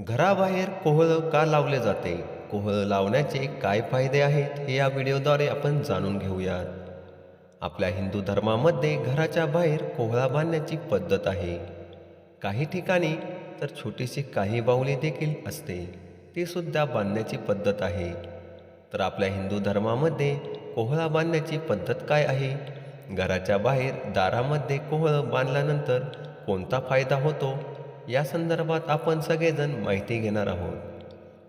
घराबाहेर कोहळं का लावले जाते? कोहळं लावण्याचे काय फायदे आहेत? हे या व्हिडिओद्वारे आपण जाणून घेऊयात. आपल्या हिंदू धर्मामध्ये घराच्या बाहेर कोहळा बांधण्याची पद्धत आहे. काही ठिकाणी तर छोटीशी काही बाहुली देखील असते. ती सुद्धा बांधण्याची पद्धत आहे. तर आपल्या हिंदू धर्मामध्ये कोहळा बांधण्याची पद्धत काय आहे? घराच्या बाहेर दारामध्ये कोहळं बांधल्यानंतर कोणता फायदा होतो? या संदर्भात आपण सगळेजण माहिती घेणार आहोत.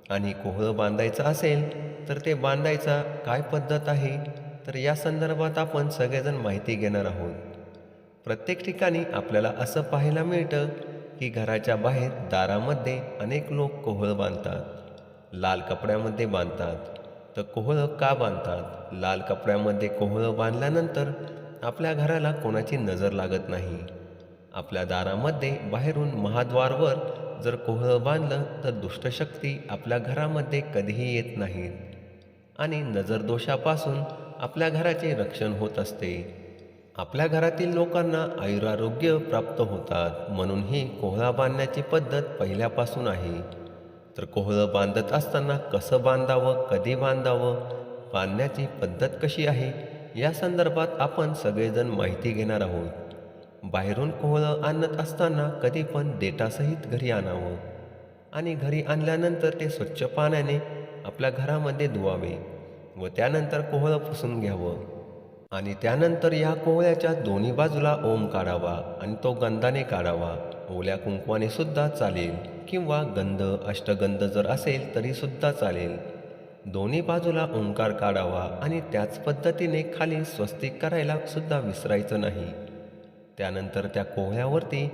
आणि कोहळं बांधायचं असेल तर ते बांधायचा काय पद्धत आहे? तर या संदर्भात आपण सगळेजण माहिती घेणार आहोत. प्रत्येक ठिकाणी आपल्याला असं पाहायला मिळतं की घराच्या बाहेर दारामध्ये अनेक लोक कोहळं बांधतात. लाल कपड्यामध्ये बांधतात. तर कोहळं का बांधतात? लाल कपड्यामध्ये कोहळं बांधल्यानंतर आपल्या घराला कोणाची नजर लागत नाही. आपल्या दारामध्ये बाहेरून महाद्वारवर जर कोहळं बांधलं तर दुष्टशक्ती आपल्या घरामध्ये कधीही येत नाहीत. आणि नजरदोषापासून आपल्या घराचे रक्षण होत असते. आपल्या घरातील लोकांना आयुरारोग्य प्राप्त होतात म्हणून ही कोहळा बांधण्याची पद्धत पहिल्यापासून आहे. तर कोहळं बांधत असताना कसं बांधावं कधी बांधावं बांधण्याची पद्धत कशी आहे या संदर्भात आपण सगळेजण माहिती घेणार आहोत. बाहेरून कोहळं आणत असताना कधी पण देटासहित घरी आणावं. आणि घरी आणल्यानंतर ते स्वच्छ पाण्याने आपल्या घरामध्ये धुवावे व त्यानंतर कोहळं पुसून घ्यावं. आणि त्यानंतर या कोहळ्याच्या दोन्ही बाजूला ओम काढावा आणि तो गंधाने काढावा. ओल्या कुंकवाने सुद्धा चालेल किंवा गंध अष्टगंध जर असेल तरी सुद्धा चालेल. दोन्ही बाजूला ओंकार काढावा आणि त्याच पद्धतीने खाली स्वस्तिक करायला सुद्धा विसरायचं नाही. त्यानंतर त्या कोहळ्यावरती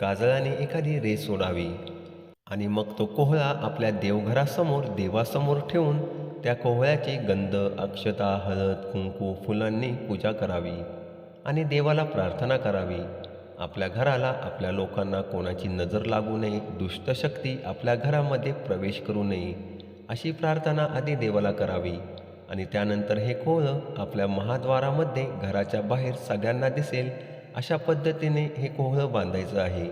काजळाने एखादी रेस सोडावी आणि मग तो कोहळा आपल्या देवघरासमोर देवासमोर ठेवून त्या कोहळ्याची गंध अक्षता हळद कुंकू फुलांनी पूजा करावी. आणि देवाला प्रार्थना करावी. आपल्या घराला आपल्या लोकांना कोणाची नजर लागू नये दुष्टशक्ती आपल्या घरामध्ये प्रवेश करू नये अशी प्रार्थना आधी देवाला करावी. आणि त्यानंतर हे कोहळं आपल्या महाद्वारामध्ये घराच्या बाहेर सगळ्यांना दिसेल अशा पद्धतीने हे कोहळं बांधायचं आहे.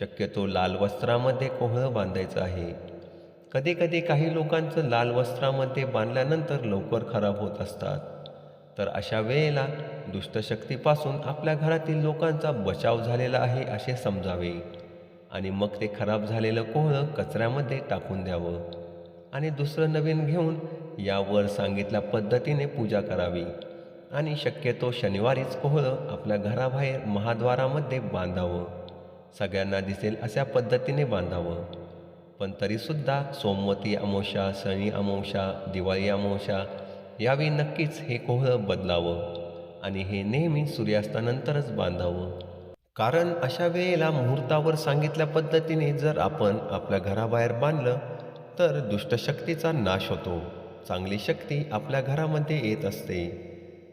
शक्यतो लाल वस्त्रामध्ये कोहळं बांधायचं आहे. कधीकधी काही लोकांचं लाल वस्त्रामध्ये बांधल्यानंतर लवकर खराब होत असतात. तर अशा वेळेला दुष्टशक्तीपासून आपल्या घरातील लोकांचा बचाव झालेला आहे असे समजावे. आणि मग ते खराब झालेलं कोहळं कचऱ्यामध्ये टाकून द्यावं. आणि दुसरं नवीन घेऊन यावर सांगितल्या पद्धतीने पूजा करावी. आणि शक्यतो शनिवारीच कोहळं आपल्या घराबाहेर महाद्वारामध्ये बांधावं. सगळ्यांना दिसेल अशा पद्धतीने बांधावं. पण तरीसुद्धा सोमवती अमावस्या शनी अमावस्या दिवाळी अमावस्या यावेळी नक्कीच हे कोहळं बदलावं आणि हे नेहमी सूर्यास्तानंतरच बांधावं. कारण अशा वेळेला मुहूर्तावर सांगितल्या पद्धतीने जर आपण आपल्या घराबाहेर बांधलं तर दुष्टशक्तीचा नाश होतो. चांगली शक्ती आपल्या घरामध्ये येत असते.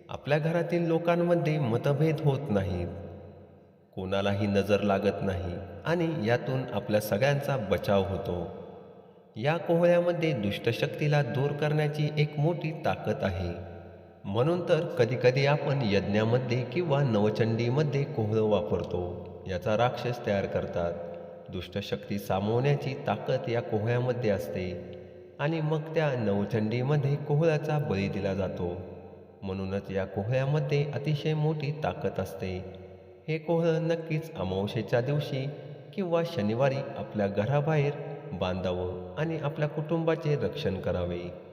आपल्या घरातील लोकांमध्ये मतभेद होत नाहीत. कोणालाही नजर लागत नाही आणि यातून आपल्या सगळ्यांचा बचाव होतो. या कोहळ्यामध्ये दुष्टशक्तीला दूर करण्याची एक मोठी ताकद आहे. म्हणून तर कधीकधी आपण यज्ञामध्ये किंवा नवचंडीमध्ये कोहळं वापरतो याचा राक्षस तयार करतात. दुष्टशक्ती सामवण्याची ताकद या कोहळ्यामध्ये असते आणि मग त्या नवचंडीमध्ये कोहळ्याचा बळी दिला जातो. म्हणूनच या कोहळ्यामध्ये अतिशय मोठी ताकद असते. हे कोहळं नक्कीच अमावशेच्या दिवशी किंवा शनिवारी आपल्या घराबाहेर बांधावं आणि आपल्या कुटुंबाचे रक्षण करावे.